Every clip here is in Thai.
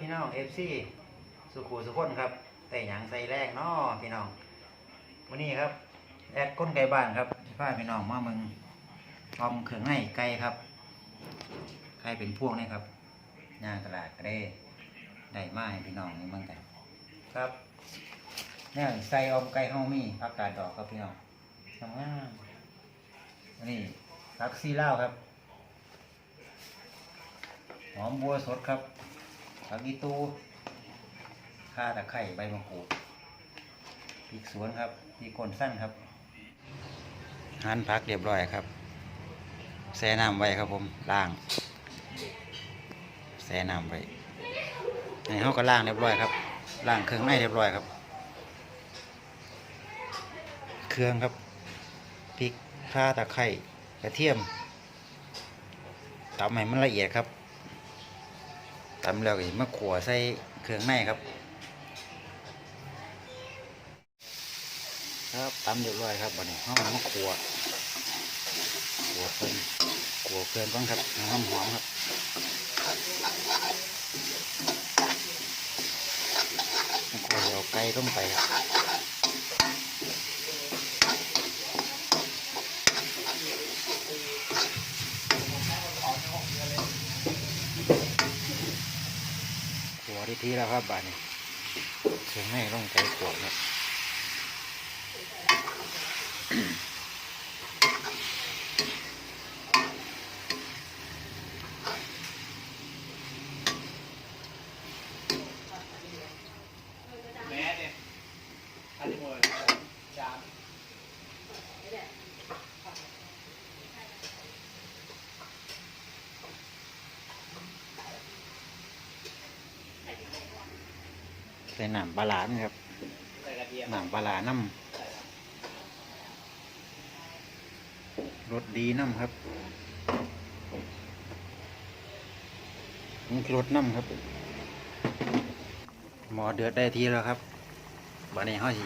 พี่น้องเอฟซีสุขูสุขคนครับแต่หยังใส่แรกเนาะพี่น้องวันนี้ครับแอดก้นไก่บ้านครับพาพี่น้องมาเมืองออมเขืองไห้ไก่ครับไก่เป็นพวงนี่ครับย่างตลาดก็ได้ได้มาให้พี่น้องนี่เมืองกันครับเนี่ยใส่อมไก่เฮามีผักกาดดอกครับพี่น้องทำงานนี้ผักซีเลาครับหอมบัวสดครับ ผักอีตูข่าตะไคร้ใบมะกรูดพริกสวนครับพริกก้นสั้นครับหั่นผักเรียบร้อยครับแช่น้ำไว้ครับผมล้างแช่น้ำไว้ในเขาก็ล้างเรียบร้อยครับล้างเครื่องในเรียบร้อยครับ เครื่องครับพริกข่าตะไคร้กระเทียมตำให้มันละเอียดครับ ตำแล้วก็มะขัวใส่เครื่องในครับ ครับตำเรียบร้อยครับวันนี้ห้องมะขัวขัวเพิ่นขัวเพิ่นก่อนครับหอมหอมครับขัวเดี่ยวไก่ลงไปครับขั วิธีแล้วครับบ้านนี้เสียงแม่ลงใจปวดนี่ย แม่เนี่ยอันนี้หมดจาม ใส่น้ำปลาหลานครับใส่กระเทียมน้ำปลาหลาน้ำรสดีน้ำครับนี่รสน้ำครับ หมอเดือดได้ทีแล้วครับบันนี้เขาสิ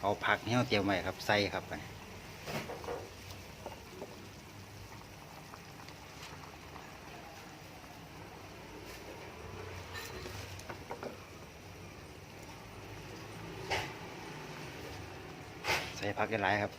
เอาผักที่เขาเตรียมไว้ครับใส่ครับไป ใส่ผักหลายครับ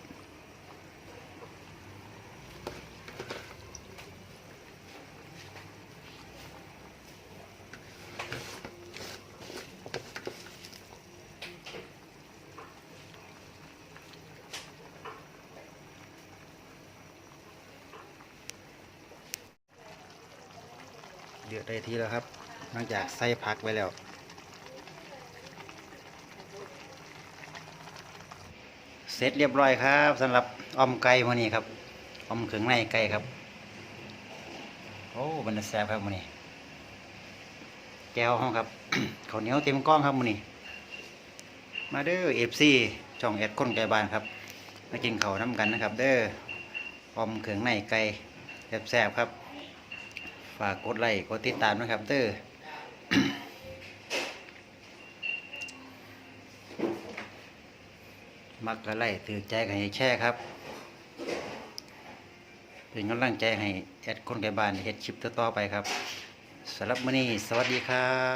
เดือดได้ทีแล้วครับ หลังจากใส่ผักไว้แล้ว เสร็จเรียบร้อยครับสำหรับออมไก่มื้อนี้ครับออมเครื่องในไก่ครับ โอ้บรรดาแซ่บครับมื้อนี้แก้วห้องครับข้าวเหนียวเต็มกล้องครับมื้อนี้มาเด้อ FC ช่องแอดคนไก่บ้านครับมากินข้าวน้ำกันนะครับ เด้อออมเครื่องในไก่แซ่บๆครับ ฝากกดไลค์กดติดตามนะครับ เด้อ มักกะไล่ถือใจกันให้แช่ครับ เป็นกำลังใจให้แอดคนไกลบ้านเฮ็ดชิปต่อๆไปครับสำหรับมื้อนี้สวัสดีครับ